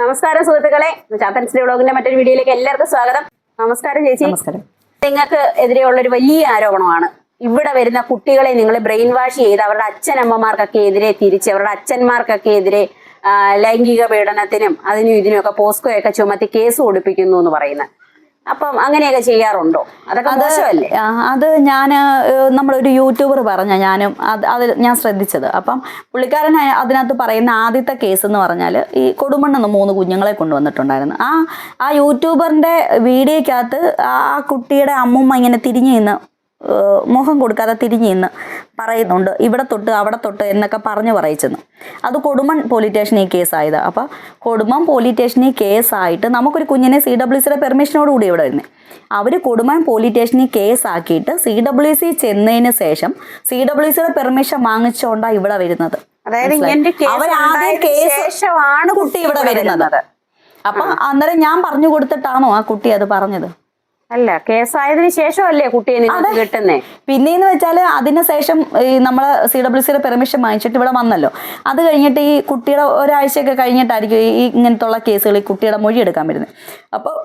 നമസ്കാരം സുഹൃത്തുക്കളെ. ചാത്തൻസിന്റെ വ്ളോഗിന്റെ മറ്റൊരു വീഡിയോയിലേക്ക് എല്ലാവർക്കും സ്വാഗതം. നമസ്കാരം ചേച്ചി. നമസ്കാരം. നിങ്ങൾക്ക് എതിരെയുള്ള ഒരു വലിയ ആരോപണമാണ്. ഇവിടെ വരുന്ന കുട്ടികളെ നിങ്ങൾ ബ്രെയിൻ വാഷ് ചെയ്ത് അവരുടെ അച്ഛനമ്മമാർക്കൊക്കെ എതിരെ തിരിച്ച് അവരുടെ അച്ഛന്മാർക്കൊക്കെ എതിരെ ലൈംഗിക പീഡനത്തിനും അതിനും ഇതിനും ഒക്കെ പോസ്കോയൊക്കെ ചുമത്തി കേസ് കൊടുപ്പിക്കുന്നു എന്ന് പറയുന്നത്. അപ്പം അങ്ങനെയൊക്കെ ചെയ്യാറുണ്ടോ? അതൊക്കെ മോശമല്ലേ? അത് ഞാൻ നമ്മളൊരു യൂട്യൂബർ പറഞ്ഞ ഞാനും അത് അത് ഞാൻ ശ്രദ്ധിച്ചത്. അപ്പം പുള്ളിക്കാരൻ അതിനകത്ത് പറയുന്ന ആദ്യത്തെ കേസ് എന്ന് പറഞ്ഞാൽ ഈ കൊടുമണ്ണെന്ന് മൂന്ന് കുഞ്ഞുങ്ങളെ കൊണ്ടുവന്നിട്ടുണ്ടായിരുന്നു. ആ ആ യൂട്യൂബറിന്റെ വീഡിയോക്കകത്ത് ആ കുട്ടിയുടെ അമ്മുമ്മ ഇങ്ങനെ തിരിഞ്ഞു നിന്ന് മുഖം കൊടുക്കാതെ തിരിഞ്ഞു നിന്ന് പറയുന്നുണ്ട് ഇവിടെ തൊട്ട് അവിടെ തൊട്ട് എന്നൊക്കെ പറഞ്ഞു പറയിച്ചെന്ന്. അത് കൊടുമൺ പോലീസ് സ്റ്റേഷനിൽ ഈ കേസായത് അപ്പോൾ കൊടുമൺ പോലീസ് സ്റ്റേഷനിൽ കേസായിട്ട് നമുക്കൊരു കുഞ്ഞിനെ സി ഡബ്ല്യു സിയുടെ പെർമിഷനോടുകൂടി ഇവിടെ വരുന്നത് അവർ കൊടുമൺ പോലീസ് സ്റ്റേഷനിൽ കേസാക്കിയിട്ട് സി ഡബ്ല്യു സി ചെന്നതിന് ശേഷം സി ഡബ്ല്യു സിയുടെ പെർമിഷൻ വാങ്ങിച്ചുകൊണ്ടാണ് ഇവിടെ വരുന്നത്. അവരാദ്യം കുട്ടി ഇവിടെ വരുന്നത്. അപ്പൊ അന്നേരം ഞാൻ പറഞ്ഞു കൊടുത്തിട്ടാണോ ആ കുട്ടി അത് പറഞ്ഞത്? അല്ല കേസായതിനു ശേഷമല്ലേ കുട്ടിയെ നിങ്ങൾക്ക് കിട്ടുന്നേ? പിന്നെയെന്ന് വെച്ചാൽ അതിന് ശേഷം ഈ നമ്മൾ സി ഡബ്ല്യു സിയുടെ പെർമിഷൻ വാങ്ങിച്ചിട്ട് ഇവിടെ വന്നല്ലോ. അത് കഴിഞ്ഞിട്ട് ഈ കുട്ടിയുടെ ഒരാഴ്ചയൊക്കെ കഴിഞ്ഞിട്ടായിരിക്കും ഈ ഇങ്ങനത്തുള്ള കേസുകൾ ഈ കുട്ടിയുടെ മൊഴി എടുക്കാൻ വരുന്നത്. അപ്പോൾ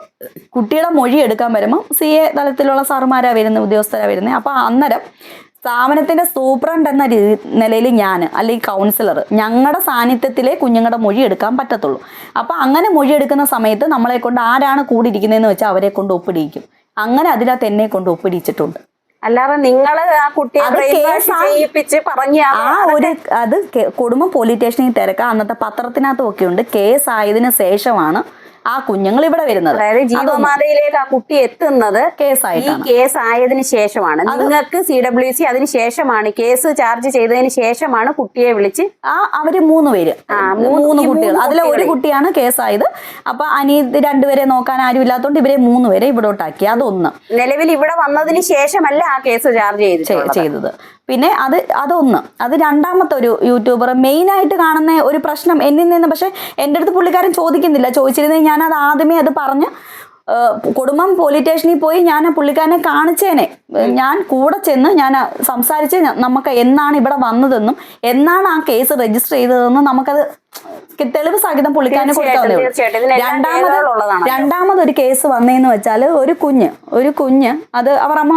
കുട്ടിയുടെ മൊഴി എടുക്കാൻ വരുമ്പോൾ സി എ തലത്തിലുള്ള സാറുമാരാണ് വരുന്നത് ഉദ്യോഗസ്ഥരാണ് വരുന്നത്. അപ്പോൾ അന്നേരം സ്ഥാപനത്തിന്റെ സൂപ്രണ്ട് എന്ന രീതി നിലയിൽ ഞാൻ അല്ലെങ്കിൽ കൗൺസിലർ ഞങ്ങളുടെ സാന്നിധ്യത്തിലെ കുഞ്ഞുങ്ങളുടെ മൊഴി എടുക്കാൻ പറ്റത്തുള്ളൂ. അപ്പോൾ അങ്ങനെ മൊഴി എടുക്കുന്ന സമയത്ത് നമ്മളെ കൊണ്ട് ആരാണ് കൂടിയിരിക്കുന്നതെന്ന് വെച്ചാൽ അവരെ കൊണ്ട് ഒപ്പിടിയിക്കും. അങ്ങനെ അതിനകത്ത് എന്നെ കൊണ്ട് ഒപ്പിടിച്ചിട്ടുണ്ട് അല്ലാതെ നിങ്ങൾ ആ കുട്ടിയെ ആ ഒരു അത് കുടുംബം കുടുംബ പോലീസ് സ്റ്റേഷനിൽ തിരക്കാം. അന്നത്തെ പത്രത്തിനകത്തും ഒക്കെ ഉണ്ട് കേസ് ആയതിനു ശേഷമാണ് ആ കുഞ്ഞുങ്ങൾ ഇവിടെ വരുന്നത്. അതായത് ജീവമാതയിലേക്ക് ആ കുട്ടി എത്തുന്നത് ഈ കേസായിട്ടാണ്. കേസ് ആയതിനു ശേഷമാണ് നിങ്ങൾക്ക് സി ഡബ്ല്യു സി അതിന് ശേഷമാണ് കേസ് ചാർജ് ചെയ്തതിന് ശേഷമാണ് കുട്ടിയെ വിളിച്ച് ആ അവർ മൂന്ന് പേര്. മൂന്ന്- കുട്ടികൾ. അതിൽ അതിലെ ഒരു കുട്ടിയാണ് കേസായത്. അപ്പൊ അനി രണ്ടുപേരെ നോക്കാൻ ആരും ഇല്ലാത്തതുകൊണ്ട് ഇവരെ മൂന്ന് പേരെ ഇവിടോട്ടാക്കി. അതൊന്ന്. നിലവിൽ ഇവിടെ വന്നതിന് ശേഷമല്ല ആ കേസ് ചാർജ് ചെയ്ത് ചെയ്തത്. പിന്നെ അത് അതൊന്ന്. അത് രണ്ടാമത്തെ ഒരു യൂട്യൂബർ മെയിനായിട്ട് കാണുന്ന ഒരു പ്രശ്നം എന്നിൽ നിന്ന് പക്ഷെ എന്റെ അടുത്ത് പുള്ളിക്കാരൻ ചോദിക്കുന്നില്ല. ചോദിച്ചിരുന്നെങ്കിൽ അത് ആദ്യമേ അത് പറഞ്ഞ് കുടുംബം പോലീസ് സ്റ്റേഷനിൽ പോയി ഞാൻ ആ പുള്ളിക്കാരനെ കാണിച്ചേനെ. ഞാൻ കൂടെ ചെന്ന് ഞാൻ സംസാരിച്ച് നമുക്ക് എന്നാണ് ഇവിടെ വന്നതെന്നും എന്നാണ് ആ കേസ് രജിസ്റ്റർ ചെയ്തതെന്നും നമുക്കത് തെളിവ് സഹിതം പുള്ളിക്കാരനെ കൊടുക്കാവുന്നേ രണ്ടാമത് രണ്ടാമത് ഒരു രണ്ടാമതൊരു കേസ് വന്നതെന്ന് വെച്ചാൽ ഒരു കുഞ്ഞ് ഒരു കുഞ്ഞ് അത് അവർ അമ്മ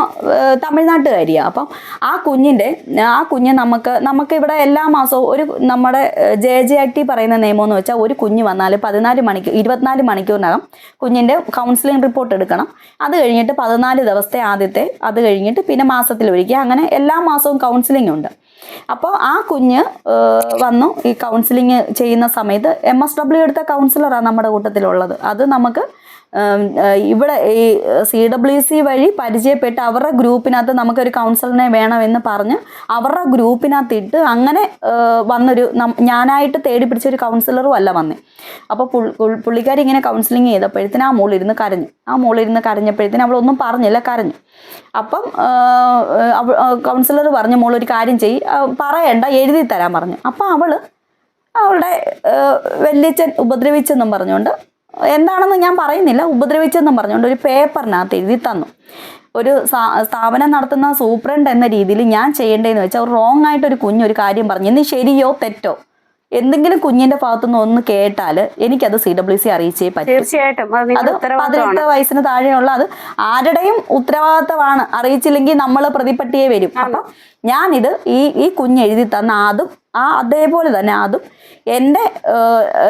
തമിഴ്നാട്ടുകാരിയാണ് അപ്പം ആ കുഞ്ഞിന്റെ ആ കുഞ്ഞ് നമുക്ക് നമുക്ക് ഇവിടെ എല്ലാ മാസവും ഒരു നമ്മുടെ ജെ ജെ ആക്ടി പറയുന്ന നിയമം എന്ന് വെച്ചാൽ ഒരു കുഞ്ഞ് വന്നാൽ പതിനാല് മണിക്കൂർ ഇരുപത്തിനാല് മണിക്കൂറിനകം കുഞ്ഞിന്റെ കൗൺസിലിംഗ് റിപ്പോർട്ട് എടുക്കണം. അത് കഴിഞ്ഞിട്ട് പതിനാല് ദിവസത്തെ ആദ്യത്തെ അത് കഴിഞ്ഞിട്ട് പിന്നെ മാസത്തിൽ ഒരിക്കൽ അങ്ങനെ എല്ലാ മാസവും കൗൺസിലിംഗ് ഉണ്ട്. അപ്പോൾ ആ കുഞ്ഞ് വന്നു ഈ കൗൺസിലിംഗ് ചെയ്യുന്ന സമയത്ത് എം എസ് ഡബ്ല്യു എടുത്ത കൗൺസിലറാണ് നമ്മുടെ കൂട്ടത്തിലുള്ളത്. അത് നമുക്ക് ഇവിടെ ഈ സി ഡബ്ല്യു സി വഴി പരിചയപ്പെട്ട് അവരുടെ ഗ്രൂപ്പിനകത്ത് നമുക്കൊരു കൗൺസിലറിനെ വേണമെന്ന് പറഞ്ഞ് അവരുടെ ഗ്രൂപ്പിനകത്ത് ഇട്ട് അങ്ങനെ വന്നൊരു ഞാനായിട്ട് തേടി പിടിച്ച ഒരു കൗൺസിലറും അല്ല വന്നേ. അപ്പോൾ പുള്ളിക്കാരി ഇങ്ങനെ കൗൺസിലിംഗ് ചെയ്തപ്പോഴത്തേന് ആ മോളിരുന്ന് കരഞ്ഞു. ആ മോളിരുന്ന് കരഞ്ഞപ്പോഴത്തേന് അവളൊന്നും പറഞ്ഞില്ല കരഞ്ഞു. അപ്പം കൗൺസിലർ പറഞ്ഞു മോൾ ഒരു കാര്യം ചെയ്യ്. പറയണ്ട എഴുതി തരാൻ പറഞ്ഞു. അപ്പം അവൾ അവളുടെ വല്യച്ഛൻ ഉപദ്രവിച്ചെന്നും പറഞ്ഞുകൊണ്ട് എന്താണെന്ന് ഞാൻ പറയുന്നില്ല. ഉപദ്രവിച്ചെന്നും പറഞ്ഞുകൊണ്ട് ഒരു പേപ്പറിനകത്ത് എഴുതി തന്നു. ഒരു സ്ഥാപനം നടത്തുന്ന സൂപ്രണ്ട് എന്ന രീതിയിൽ ഞാൻ ചെയ്യേണ്ടതെന്ന് വെച്ചാൽ റോങ് ആയിട്ട് ഒരു കുഞ്ഞൊരു കാര്യം പറഞ്ഞു. ഇനി ശരിയോ തെറ്റോ? എന്തെങ്കിലും കുഞ്ഞിന്റെ ഭാഗത്തുനിന്ന് ഒന്ന് കേട്ടാൽ എനിക്കത് സി ഡബ്ല്യു സി അറിയിച്ചേ പറ്റും. തീർച്ചയായിട്ടും. അത് പതിനെട്ട് വയസ്സിന് താഴെയുള്ള അത് ആരുടെയും ഉത്തരവാദിത്തമാണ്. അറിയിച്ചില്ലെങ്കിൽ നമ്മൾ പ്രതിപട്ടിയെ വരും. അപ്പൊ ഞാനിത് ഈ ഈ കുഞ്ഞ് എഴുതി തന്ന അതും ആ അതേപോലെ തന്നെ അതും എന്റെ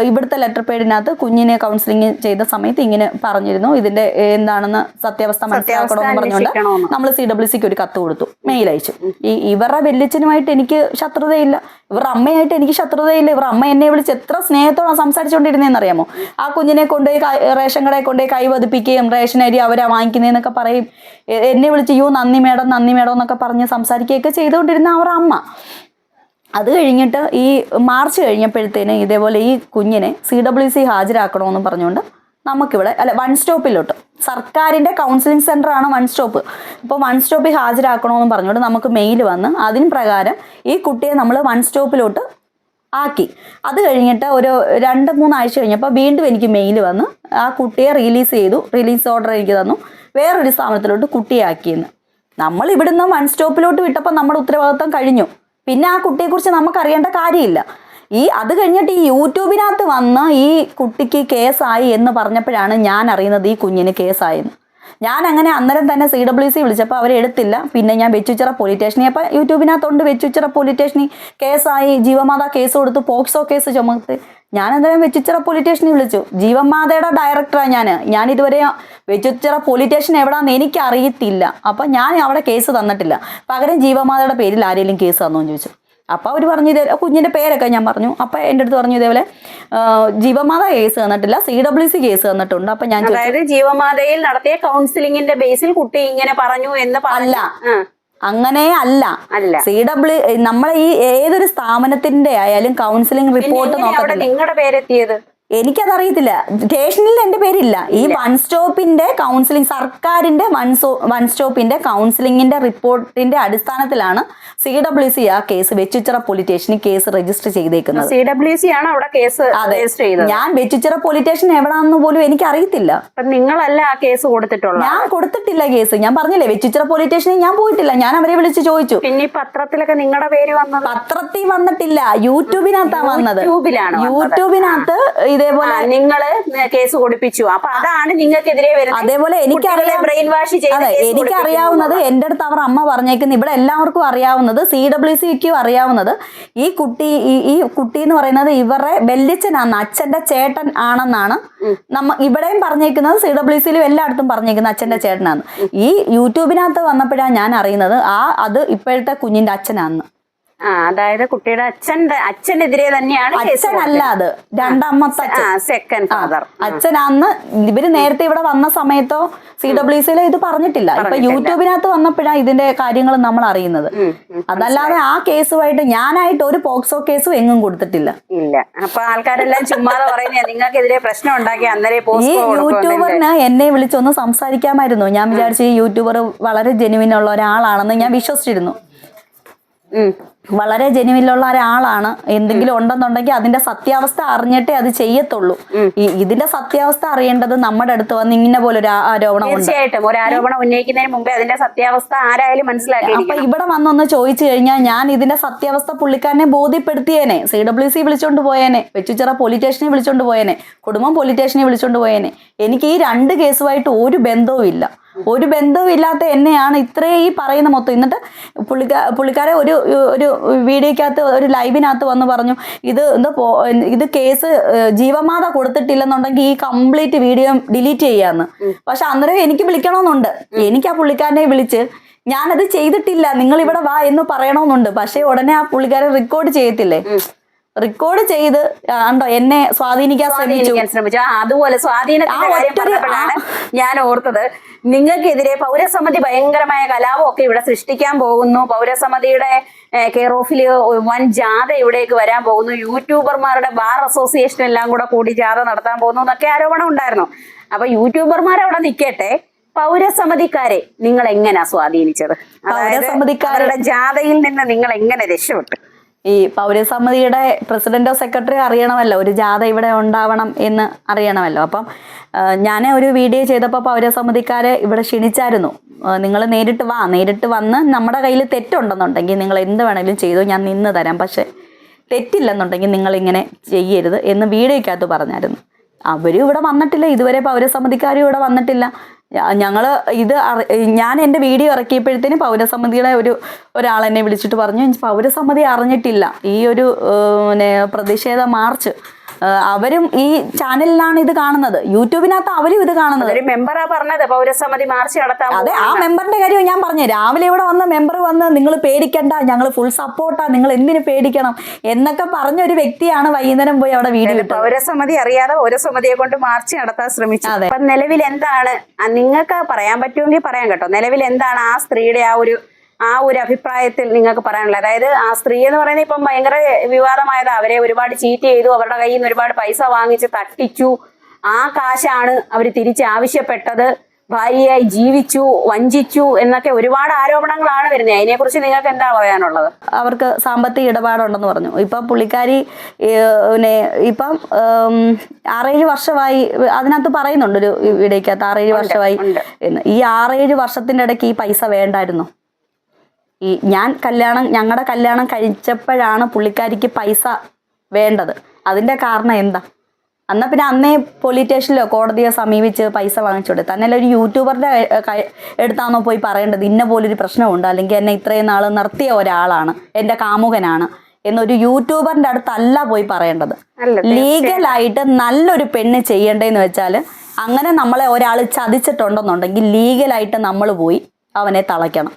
ഇവിടുത്തെ ലെറ്റർ പേഡിനകത്ത് കുഞ്ഞിനെ കൗൺസിലിംഗ് ചെയ്ത സമയത്ത് ഇങ്ങനെ പറഞ്ഞിരുന്നു. ഇതിന്റെ എന്താണെന്ന് സത്യാവസ്ഥ മനസ്സിലാക്കണമെന്ന് പറഞ്ഞുകൊണ്ട് നമ്മൾ സി ഡബ്ല്യു സിക്ക് ഒരു കത്ത് കൊടുത്തു. മെയിൽ അയച്ചു. ഈ ഇവരുടെ വെല്ലിച്ചനുമായിട്ട് എനിക്ക് ശത്രുതയില്ല. ഇവരുടെ അമ്മയായിട്ട് എനിക്ക് ശത്രുതയില്ല. ഇവരുടെ അമ്മ എന്നെ വിളിച്ച് എത്ര സ്നേഹത്തോടെ സംസാരിച്ചുകൊണ്ടിരുന്നതെന്ന് അറിയാമോ ആ കുഞ്ഞിനെ കൊണ്ടുപോയി റേഷൻ കടയിൽ കൊണ്ടുപോയി കൈ പതിപ്പിക്കുകയും റേഷൻ അരി അവരാ വാങ്ങിക്കുന്നതെന്നൊക്കെ പറയും. എന്നെ വിളിച്ച് യോ നന്ദി മേഡം നന്ദി മേഡം എന്നൊക്കെ പറഞ്ഞ് സംസാരിക്കുകയൊക്കെ ചെയ്തുകൊണ്ടിരുന്ന അവർ അമ്മ. അത് കഴിഞ്ഞിട്ട് ഈ മാർച്ച് കഴിഞ്ഞപ്പോഴത്തേന് ഇതേപോലെ ഈ കുഞ്ഞിനെ സി ഡബ്ല്യു സി ഹാജരാക്കണമെന്ന് പറഞ്ഞുകൊണ്ട് നമുക്കിവിടെ അല്ല വൺ സ്റ്റോപ്പിലോട്ട് സർക്കാരിന്റെ കൗൺസിലിംഗ് സെന്ററാണ് വൺ സ്റ്റോപ്പ് ഇപ്പോൾ വൺ സ്റ്റോപ്പിൽ ഹാജരാക്കണമെന്ന് പറഞ്ഞുകൊണ്ട് നമുക്ക് മെയിൽ വന്ന് അതിന് പ്രകാരം ഈ കുട്ടിയെ നമ്മൾ വൺ സ്റ്റോപ്പിലോട്ട് ആക്കി. അത് കഴിഞ്ഞിട്ട് ഒരു രണ്ട് മൂന്നാഴ്ച കഴിഞ്ഞപ്പോൾ വീണ്ടും എനിക്ക് മെയിൽ വന്ന് ആ കുട്ടിയെ റിലീസ് ചെയ്തു. റിലീസ് ഓർഡർ എനിക്ക് തന്നു. വേറൊരു സ്ഥാപനത്തിലോട്ട് കുട്ടിയെ ആക്കിയെന്ന്. നമ്മൾ ഇവിടുന്ന് വൺ സ്റ്റോപ്പിലോട്ട് വിട്ടപ്പോൾ നമ്മുടെ ഉത്തരവാദിത്വം കഴിഞ്ഞു. പിന്നെ ആ കുട്ടിയെക്കുറിച്ച് നമുക്കറിയേണ്ട കാര്യമില്ല. ഈ അത് കഴിഞ്ഞിട്ട് ഈ യൂട്യൂബിനകത്ത് വന്ന് ഈ കുട്ടിക്ക് കേസായി എന്ന് പറഞ്ഞപ്പോഴാണ് ഞാൻ അറിയുന്നത് ഈ കുഞ്ഞിന് കേസായെന്ന് ഞാൻ അങ്ങനെ അന്നേരം തന്നെ സി ഡബ്ല്യു സി വിളിച്ചപ്പോൾ അവർ എടുത്തില്ല. പിന്നെ ഞാൻ വെച്ചുച്ചിറ പോലീസ് സ്റ്റേഷനിൽ അപ്പോൾ യൂട്യൂബിനകത്തോണ്ട് വെച്ചുച്ചിറ പോലീസ് സ്റ്റേഷനിൽ കേസായി ജീവമാത കേസ് കൊടുത്തു പോക്സോ കേസ് ചുമത്ത്. ഞാൻ അന്നേരം വെച്ചുച്ചിറ പോലീസ് സ്റ്റേഷനിൽ വിളിച്ചു. ജീവമാതയുടെ ഡയറക്ടറാണ് ഞാൻ ഞാൻ ഇതുവരെ വെച്ചുച്ചിറ പോലീസ് സ്റ്റേഷൻ എവിടാന്ന് എനിക്ക് അറിയത്തില്ല അപ്പം ഞാൻ അവിടെ കേസ് തന്നിട്ടില്ല. പകരം ജീവമാതയുടെ പേരിൽ ആരെങ്കിലും കേസ് തന്നോ എന്ന് ചോദിച്ചു. അപ്പോൾ അവർ പറഞ്ഞു ഇതേ കുഞ്ഞിന്റെ പേരൊക്കെ ഞാൻ പറഞ്ഞു. അപ്പോൾ എന്റെ അടുത്ത് പറഞ്ഞു ഇതേപോലെ ജീവമാത കേസ് തന്നിട്ടില്ല സി ഡബ്ല്യു സി കേസ് തന്നിട്ടുണ്ട്. അപ്പം ഞാൻ അതായത് ജീവമാതയിൽ നടത്തിയ കൗൺസിലിംഗിന്റെ ബേസിൽ കുട്ടി ഇങ്ങനെ പറഞ്ഞു എന്ന് അല്ല. അങ്ങനെ അല്ല. അല്ല. സി ഡബ്ല്യു നമ്മളെ ഈ ഏതൊരു സ്ഥാപനത്തിന്റെ ആയാലും കൗൺസിലിംഗ് റിപ്പോർട്ട് നോക്കാം നിങ്ങളുടെ പേരെത്തിയത്? എനിക്കതറിയത്തില്ല. സ്റ്റേഷനിൽ എന്റെ പേരില്ല. ഈ വൺ സ്റ്റോപ്പിന്റെ കൗൺസിലിംഗ് സർക്കാരിന്റെ വൺ സ്റ്റോപ്പിന്റെ കൗൺസിലിംഗിന്റെ റിപ്പോർട്ടിന്റെ അടിസ്ഥാനത്തിലാണ് സി ഡബ്ല്യു സി ആ കേസ് വെച്ചുച്ചിറ പോലീസ് സ്റ്റേഷനിൽ കേസ് രജിസ്റ്റർ ചെയ്തേക്കുന്നത്. സി ഡബ്ല്യു സി ആണ് അവിടെ കേസ് രജിസ്റ്റർ ചെയ്തത്. ഞാൻ വെച്ചുച്ചിറ പോലീസ് സ്റ്റേഷൻ പോലും എനിക്ക് അറിയത്തില്ല നിങ്ങളല്ല ആ കേസ് കൊടുത്തിട്ടുള്ളത്? ഞാൻ കൊടുത്തിട്ടില്ല കേസ് ഞാൻ പറഞ്ഞില്ലേ വെച്ചുച്ചിറ പോലീസ് സ്റ്റേഷനിൽ ഞാൻ പോയിട്ടില്ല. ഞാൻ അവരെ വിളിച്ച് ചോദിച്ചു. പിന്നെ പത്രത്തിലൊക്കെ നിങ്ങളുടെ പേര് വന്നത്? പത്രത്തിൽ വന്നിട്ടില്ല. യൂട്യൂബിനകത്താണ് വന്നത്. യൂട്യൂബിലാണ് വന്നത്. ഇതേപോലെ ആ, നിങ്ങൾ കേസ് കൊടുപ്പിച്ചു. അപ്പൊ അതാണ് നിങ്ങൾക്കെതിരെ വരുന്നത്. അതേപോലെ എനിക്കറിയാം ബ്രെയിൻ വാഷ് ചെയ്ത് എനിക്കറിയാവുന്നത് എന്റെ അടുത്ത് അവർ അമ്മ പറഞ്ഞേക്കുന്നത്. ഇവിടെ എല്ലാവർക്കും അറിയാവുന്നത് സി ഡബ്ല്യു സിക്കും അറിയാവുന്നത്. ഈ കുട്ടി ഈ കുട്ടി എന്ന് പറയുന്നത് ഇവരുടെ ബെല്ലിച്ചനാണ് അച്ഛന്റെ ചേട്ടൻ ആണെന്നാണ് നമ്മ ഇവിടെയും പറഞ്ഞേക്കുന്നത് സി ഡബ്ല്യു സിയിലും എല്ലായിടത്തും പറഞ്ഞേക്കുന്നത് അച്ഛന്റെ ചേട്ടനാണ്. ഈ യൂട്യൂബിനകത്ത് വന്നപ്പോഴാണ് ഞാൻ അറിയുന്നത് ആ അത് ഇപ്പോഴത്തെ കുഞ്ഞിന്റെ അച്ഛനാന്ന് ആ അതായത് കുട്ടിയുടെ അച്ഛന്റെ അച്ഛനെതിരെ തന്നെയാണ് അച്ഛനല്ല അത്. രണ്ടാമത്തെ അച്ഛൻ. സെക്കൻഡ് ഫാദർ അച്ഛനാന്ന് ഇവർ നേരത്തെ ഇവിടെ വന്ന സമയത്തോ സി ഡബ്ല്യു സിയിലോ ഇത് പറഞ്ഞിട്ടില്ല. ഇപ്പൊ യൂട്യൂബിനകത്ത് വന്നപ്പോഴാണ് ഇതിന്റെ കാര്യങ്ങൾ നമ്മൾ അറിയുന്നത്. അതല്ലാതെ ആ കേസുമായിട്ട് ഞാനായിട്ട് ഒരു പോക്സോ കേസും എങ്ങും കൊടുത്തിട്ടില്ല. ഇല്ല. അപ്പൊ ആൾക്കാരെല്ലാം ചുമ്മാതെ പറയുന്നത് നിങ്ങൾക്കെതിരെ പ്രശ്നം ഉണ്ടാക്കി അന്നേരം ഈ യൂട്യൂബറിന് എന്നെ വിളിച്ചൊന്ന് സംസാരിക്കാമായിരുന്നു. ഞാൻ വിചാരിച്ചു ഈ യൂട്യൂബർ വളരെ ജെനുവിൻ ഉള്ള ഒരാളാണെന്ന് ഞാൻ വിശ്വസിച്ചിരുന്നു. വളരെ ജെനുവിലുള്ള ഒരാളാണ്. എന്തെങ്കിലും ഉണ്ടെന്നുണ്ടെങ്കിൽ അതിന്റെ സത്യാവസ്ഥ അറിഞ്ഞിട്ടേ അത് ചെയ്യത്തുള്ളൂ. ഇതിന്റെ സത്യാവസ്ഥ അറിയേണ്ടത് നമ്മുടെ അടുത്ത് വന്ന് ഇങ്ങനെ പോലെ ഒരു ആരോപണം തീർച്ചയായിട്ടും. ഒരു ആരോപണം ഉന്നയിക്കുന്നതിന് മുമ്പേ അതിന്റെ സത്യാവസ്ഥ ആരായാലും മനസ്സിലാക്കി അപ്പൊ ഇവിടെ വന്നൊന്ന് ചോദിച്ചു കഴിഞ്ഞാൽ ഞാൻ ഇതിന്റെ സത്യാവസ്ഥ പുള്ളിക്കാരനെ ബോധ്യപ്പെടുത്തിയേനെ. സി ഡബ്ല്യു സി വിളിച്ചോണ്ട് പോയേനെ. വെച്ചുച്ചിറ പോലീസ് സ്റ്റേഷനിൽ വിളിച്ചോണ്ട് പോയേനെ. കുടുംബം പോലീസ് സ്റ്റേഷനിൽ വിളിച്ചോണ്ട് പോയേനെ. എനിക്ക് ഈ രണ്ട് കേസുമായിട്ട് ഒരു ബന്ധവും ഇല്ല. ഒരു ബന്ധവും ഇല്ലാത്ത എന്നെയാണ് ഇത്രയും ഈ പറയുന്ന മൊത്തം. എന്നിട്ട് പുള്ളിക്കാ പുള്ളിക്കാരെ ഒരു ഒരു വീഡിയോക്കകത്ത് ഒരു ലൈവിനകത്ത് വന്ന് പറഞ്ഞു ഇത് എന്തോ ഇത് കേസ് ജീവമാത കൊടുത്തിട്ടില്ലെന്നുണ്ടെങ്കിൽ ഈ കംപ്ലീറ്റ് വീഡിയോ ഡിലീറ്റ് ചെയ്യാന്ന്. പക്ഷെ അന്നേരം എനിക്ക് വിളിക്കണമെന്നുണ്ട്. എനിക്ക് ആ പുള്ളിക്കാരനെ വിളിച്ച് ഞാനത് ചെയ്തിട്ടില്ല നിങ്ങൾ ഇവിടെ വാ എന്ന് പറയണമെന്നുണ്ട്. പക്ഷെ ഉടനെ ആ പുള്ളിക്കാരൻ റെക്കോർഡ് ചെയ്യത്തില്ലേ? റെക്കോർഡ് ചെയ്ത് ആണ്ടോ എന്നെ സ്വാധീനിക്കാൻ ശ്രമിച്ചു. അതുപോലെ സ്വാധീനത്തിന്റെ കാര്യം പറഞ്ഞപ്പോഴാണ് ഞാൻ ഓർത്തത് നിങ്ങൾക്കെതിരെ പൗരസമിതി ഭയങ്കരമായ കലാപമൊക്കെ ഇവിടെ സൃഷ്ടിക്കാൻ പോകുന്നു. പൗരസമിതിയുടെ കെയർ ഓഫിൽ വൻ ജാഥ ഇവിടേക്ക് വരാൻ പോകുന്നു. യൂട്യൂബർമാരുടെ ബാർ അസോസിയേഷൻ എല്ലാം കൂടെ കൂടി ജാഥ നടത്താൻ പോകുന്നു എന്നൊക്കെ ആരോപണം ഉണ്ടായിരുന്നു. അപ്പൊ യൂട്യൂബർമാർ അവിടെ നിൽക്കട്ടെ. പൗരസമിതിക്കാരെ നിങ്ങൾ എങ്ങനെയാ സ്വാധീനിച്ചത്? പൗരസമിതിക്കാരുടെ പൗരസമിതിക്കാരെ- ജാഥയിൽ നിന്ന് നിങ്ങൾ എങ്ങനെ രക്ഷപ്പെട്ടു? ഈ പൗരസമിതിയുടെ പ്രസിഡന്റോ സെക്രട്ടറിയോ അറിയണമല്ലോ. ഒരു ജാഥ ഇവിടെ ഉണ്ടാവണം എന്ന് അറിയണമല്ലോ. അപ്പം ഞാൻ ഒരു വീഡിയോ ചെയ്തപ്പോൾ പൗരസമിതിക്കാരെ ഇവിടെ ക്ഷണിച്ചായിരുന്നു. നിങ്ങൾ നേരിട്ട് വാ നേരിട്ട് വന്ന് നമ്മുടെ കയ്യിൽ തെറ്റുണ്ടെന്നുണ്ടെങ്കിൽ നിങ്ങൾ എന്ത് വേണമെങ്കിലും ചെയ്തു ഞാൻ നിന്ന് തരാം. പക്ഷേ തെറ്റില്ലെന്നുണ്ടെങ്കിൽ നിങ്ങൾ ഇങ്ങനെ ചെയ്യരുത് എന്ന് വീഡിയോയ്ക്കകത്ത് പറഞ്ഞായിരുന്നു. അവരും ഇവിടെ വന്നിട്ടില്ല. ഇതുവരെ പൗരസമിതിക്കാരും ഇവിടെ വന്നിട്ടില്ല. ഞങ്ങൾ ഇത് ഞാൻ എന്റെ വീഡിയോ ഇറക്കിയപ്പോഴത്തേന് പൗരസമിതിയുടെ ഒരു ഒരാൾ എന്നെ വിളിച്ചിട്ട് പറഞ്ഞു പൗരസമിതി അറിഞ്ഞിട്ടില്ല. ഈ ഒരു പ്രതിഷേധ മാർച്ച് അവരും ഈ ചാനലിലാണ് ഇത് കാണുന്നത്. യൂട്യൂബിനകത്ത് അവരും ഇത് കാണുന്നത്. ഒരു മെമ്പറാ പറഞ്ഞത്. പൗരസമിതി മാർച്ച് നടത്താൻ അതെ ആ. മെമ്പറിന്റെ കാര്യം ഞാൻ പറഞ്ഞു. രാവിലെ ഇവിടെ വന്ന മെമ്പർ വന്ന് നിങ്ങൾ പേടിക്കണ്ട ഞങ്ങൾ ഫുൾ സപ്പോർട്ടാ നിങ്ങൾ എന്തിനു പേടിക്കണം? എന്നൊക്കെ പറഞ്ഞ ഒരു വ്യക്തിയാണ് വൈകുന്നേരം പോയി അവിടെ വീഡിയോ പൗരസമിതി അറിയാതെ പൗരസമിതിയെ കൊണ്ട് മാർച്ച് നടത്താൻ ശ്രമിച്ചു. അതെ. നിലവിൽ എന്താണ്? നിങ്ങൾക്ക് പറയാൻ പറ്റുമെങ്കിൽ പറയാൻ കേട്ടോ. നിലവിൽ എന്താണ് ആ സ്ത്രീയുടെ ആ ഒരു ആ ഒരു അഭിപ്രായത്തിൽ നിങ്ങൾക്ക് പറയാനുള്ളത്. അതായത് ആ സ്ത്രീ എന്ന് പറയുന്നത് ഇപ്പം ഭയങ്കര വിവാദമായത്. അവരെ ഒരുപാട് ചീറ്റ് ചെയ്തു. അവരുടെ കയ്യിൽ നിന്ന് ഒരുപാട് പൈസ വാങ്ങിച്ച് തട്ടിച്ചു. ആ കാശാണ് അവർ തിരിച്ച് ആവശ്യപ്പെട്ടത് ഭാര്യയായി ജീവിച്ചു വഞ്ചിച്ചു എന്നൊക്കെ ഒരുപാട് ആരോപണങ്ങളാണ് വരുന്നത്. അതിനെക്കുറിച്ച് നിങ്ങൾക്ക് എന്താ പറയാനുള്ളത്? അവർക്ക് സാമ്പത്തിക ഇടപാടുണ്ടെന്ന് പറഞ്ഞു. ഇപ്പം പുള്ളിക്കാരി പിന്നെ ഇപ്പം ആറേഴ് വർഷമായി അതിനകത്ത് പറയുന്നുണ്ട് ഒരു ഇടയ്ക്കകത്ത് ആറേഴ് വർഷമായി. എന്ന്. ഈ ആറേഴ് വർഷത്തിന്റെ ഇടയ്ക്ക് ഈ പൈസ വേണ്ടായിരുന്നു. ഈ ഞാൻ കല്യാണം ഞങ്ങളുടെ കല്യാണം കഴിച്ചപ്പോഴാണ് പുള്ളിക്കാരിക്ക് പൈസ വേണ്ടത്. അതിന്റെ കാരണം എന്താ? എന്നാൽ പിന്നെ അന്നേ പോലീസ് സ്റ്റേഷനിലോ കോടതിയോ സമീപിച്ച് പൈസ വാങ്ങിച്ചു കൊടുത്ത്. തന്നെ ഒരു യൂട്യൂബറുടെ എടുത്താണോ പോയി പറയേണ്ടത്? ഇന്ന പോലൊരു പ്രശ്നമുണ്ട്. അല്ലെങ്കിൽ എന്നെ ഇത്രയും നാൾ നിർത്തിയ ഒരാളാണ്. എന്റെ കാമുകനാണ് എന്നൊരു യൂട്യൂബറിന്റെ അടുത്തല്ല പോയി പറയേണ്ടത്. ലീഗലായിട്ട് നല്ലൊരു പെണ്ണ് ചെയ്യേണ്ടതെന്ന് വെച്ചാൽ അങ്ങനെ നമ്മളെ ഒരാൾ ചതിച്ചിട്ടുണ്ടെന്നുണ്ടെങ്കിൽ ലീഗലായിട്ട് നമ്മൾ പോയി അവനെ തളയ്ക്കണം.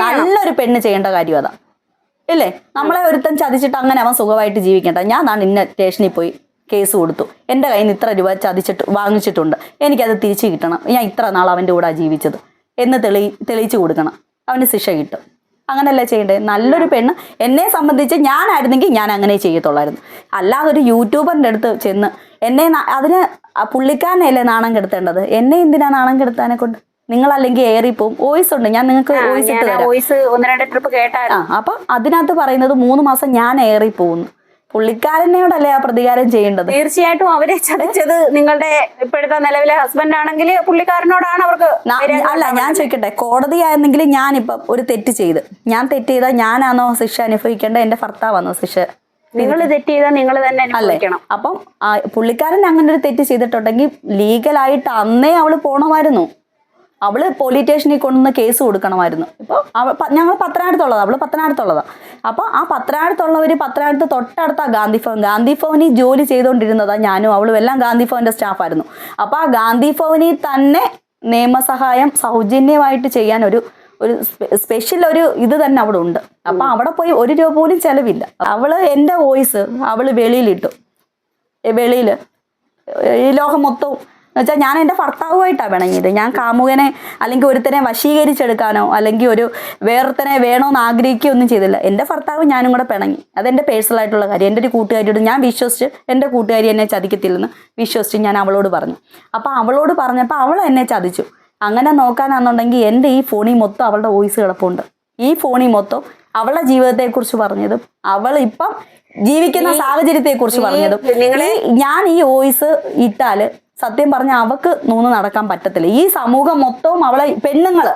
നല്ലൊരു പെണ്ണ് ചെയ്യേണ്ട കാര്യം അതാ. ഇല്ലേ? നമ്മളെ ഒരുത്തൻ ചതിച്ചിട്ട് അങ്ങനെ അവൻ സുഖമായിട്ട് ജീവിക്കണ്ട. ഞാൻ നാണ് ഇന്ന സ്റ്റേഷനിൽ പോയി കേസ് കൊടുത്തു. എന്റെ കയ്യിൽ നിന്ന് ഇത്ര രൂപ ചതിച്ചിട്ട് വാങ്ങിച്ചിട്ടുണ്ട്. എനിക്കത് തിരിച്ചു കിട്ടണം. ഞാൻ ഇത്ര നാൾ അവന്റെ കൂടെ ജീവിച്ചത്. എന്ന് തെളി തെളിയിച്ചു കൊടുക്കണം. അവന് ശിക്ഷ കിട്ടും. അങ്ങനല്ലേ ചെയ്യേണ്ടത് നല്ലൊരു പെണ്ണ്. എന്നെ സംബന്ധിച്ച് ഞാനായിരുന്നെങ്കിൽ ഞാൻ അങ്ങനെ ചെയ്യത്തുള്ളായിരുന്നു. അല്ലാതെ ഒരു യൂട്യൂബറിന്റെ അടുത്ത് ചെന്ന് എന്നെ അതിന് പുള്ളിക്കാരനെയല്ലേ നാണം കെടുത്തേണ്ടത്? എന്നെ എന്തിനാ നാണം കെടുത്താനെ കൊണ്ട്? നിങ്ങളല്ലെങ്കിൽ ഏറിപ്പോവും. വോയിസ് ഉണ്ട്. ഞാൻ നിങ്ങൾക്ക് വോയിസ് ഇട്ട് തരാം. വോയിസ് ഒന്ന് രണ്ട് ട്രിപ്പ് കേട്ടായിരുന്നു. അപ്പൊ അതിനകത്ത് പറയുന്നത് മൂന്ന് മാസം ഞാൻ ഏറി പോകുന്നു പുള്ളിക്കാരനോടല്ലേ ആ പ്രതികാരം ചെയ്യേണ്ടത്? തീർച്ചയായിട്ടും അവരെ ചതിച്ചത് നിങ്ങളുടെ ഇപ്പോഴത്തെ നിലവിലെ ഹസ്ബൻഡ് ആണെങ്കിൽ പുള്ളിക്കാരനോടാണ് അവർക്ക് അല്ല ഞാൻ ചോദിക്കട്ടെ. കോടതി ആയിരുന്നെങ്കിൽ ഞാനിപ്പം ഒരു തെറ്റ് ചെയ്ത്. ഞാൻ തെറ്റ് ചെയ്താൽ ഞാനാണോ ശിക്ഷ അനുഭവിക്കേണ്ട എന്റെ ഭർത്താവാണോ ശിക്ഷ നിങ്ങൾ തെറ്റ് ചെയ്താൽ നിങ്ങൾ തന്നെ അല്ലേ? അനുഭവിക്കണം. അപ്പം പുള്ളിക്കാരൻ അങ്ങനെ ഒരു തെറ്റ് ചെയ്തിട്ടുണ്ടെങ്കിൽ ലീഗലായിട്ട് അന്നേ അവൾ പോണമായിരുന്നു. അവൾ പോലീസ് സ്റ്റേഷനിൽ കൊണ്ടുവന്ന് കേസ് കൊടുക്കണമായിരുന്നു. ഇപ്പോൾ ഞങ്ങൾ പത്തനാപുരത്തുള്ളതാണ് അവൾ പത്തനാടുത്തുള്ളതാണ് അപ്പോൾ ആ പത്തനാപുരത്തുള്ളവർ പത്തനാപുരത്ത് തൊട്ടടുത്ത ഗാന്ധി ഭവൻ ഗാന്ധി ഭവനിൽ ജോലി ചെയ്തുകൊണ്ടിരുന്നതാണ് ഞാനും അവളും എല്ലാം ഗാന്ധി ഭവന്റെ സ്റ്റാഫായിരുന്നു അപ്പോൾ ആ ഗാന്ധി ഭവനിൽ തന്നെ നിയമസഹായം സൗജന്യമായിട്ട് ചെയ്യാൻ ഒരു ഒരു സ്പെഷ്യൽ ഒരു ഇത് തന്നെ അവിടെ ഉണ്ട്. അപ്പൊ അവിടെ പോയി ഒരു രൂപ പോലും ചിലവില്ല. അവൾ എന്റെ വോയിസ് അവൾ വെളിയിലിട്ടു. വെളിയിൽ ഈ ലോകം മൊത്തവും എന്നുവെച്ചാൽ ഞാൻ എന്റെ ഭർത്താവുമായിട്ടാണ് പിണങ്ങിയത്. ഞാൻ കാമുകനെ അല്ലെങ്കിൽ ഒരുത്തനെ വശീകരിച്ചെടുക്കാനോ അല്ലെങ്കിൽ ഒരു വേറൊരുത്തനെ വേണമെന്ന് ആഗ്രഹിക്കുകയൊന്നും ചെയ്തില്ല. എന്റെ ഭർത്താവ് ഞാനും കൂടെ പിണങ്ങി. അതെന്റെ പേഴ്സണലായിട്ടുള്ള കാര്യം. എന്റെ ഒരു കൂട്ടുകാരിയോട് ഞാൻ വിശ്വസിച്ച് എന്റെ കൂട്ടുകാരി എന്നെ ചതിക്കത്തില്ലെന്ന് വിശ്വസിച്ച് ഞാൻ അവളോട് പറഞ്ഞു. അപ്പോൾ അവളോട് പറഞ്ഞപ്പോൾ അവൾ എന്നെ ചതിച്ചു. അങ്ങനെ നോക്കാനാണെന്നുണ്ടെങ്കിൽ എന്റെ ഈ ഫോണിൽ മൊത്തം അവളുടെ വോയിസ് കിടപ്പുണ്ട്. ഈ ഫോണിൽ മൊത്തം അവളുടെ ജീവിതത്തെക്കുറിച്ച് പറഞ്ഞതും അവൾ ഇപ്പം ജീവിക്കുന്ന സാഹചര്യത്തെക്കുറിച്ച് പറഞ്ഞതും. ഞാൻ ഈ വോയിസ് ഇട്ടാൽ സത്യം പറഞ്ഞാൽ അവക്ക് നൂന്ന് നടക്കാൻ പറ്റത്തില്ല. ഈ സമൂഹം മൊത്തവും അവളെ പെണ്ണുങ്ങൾ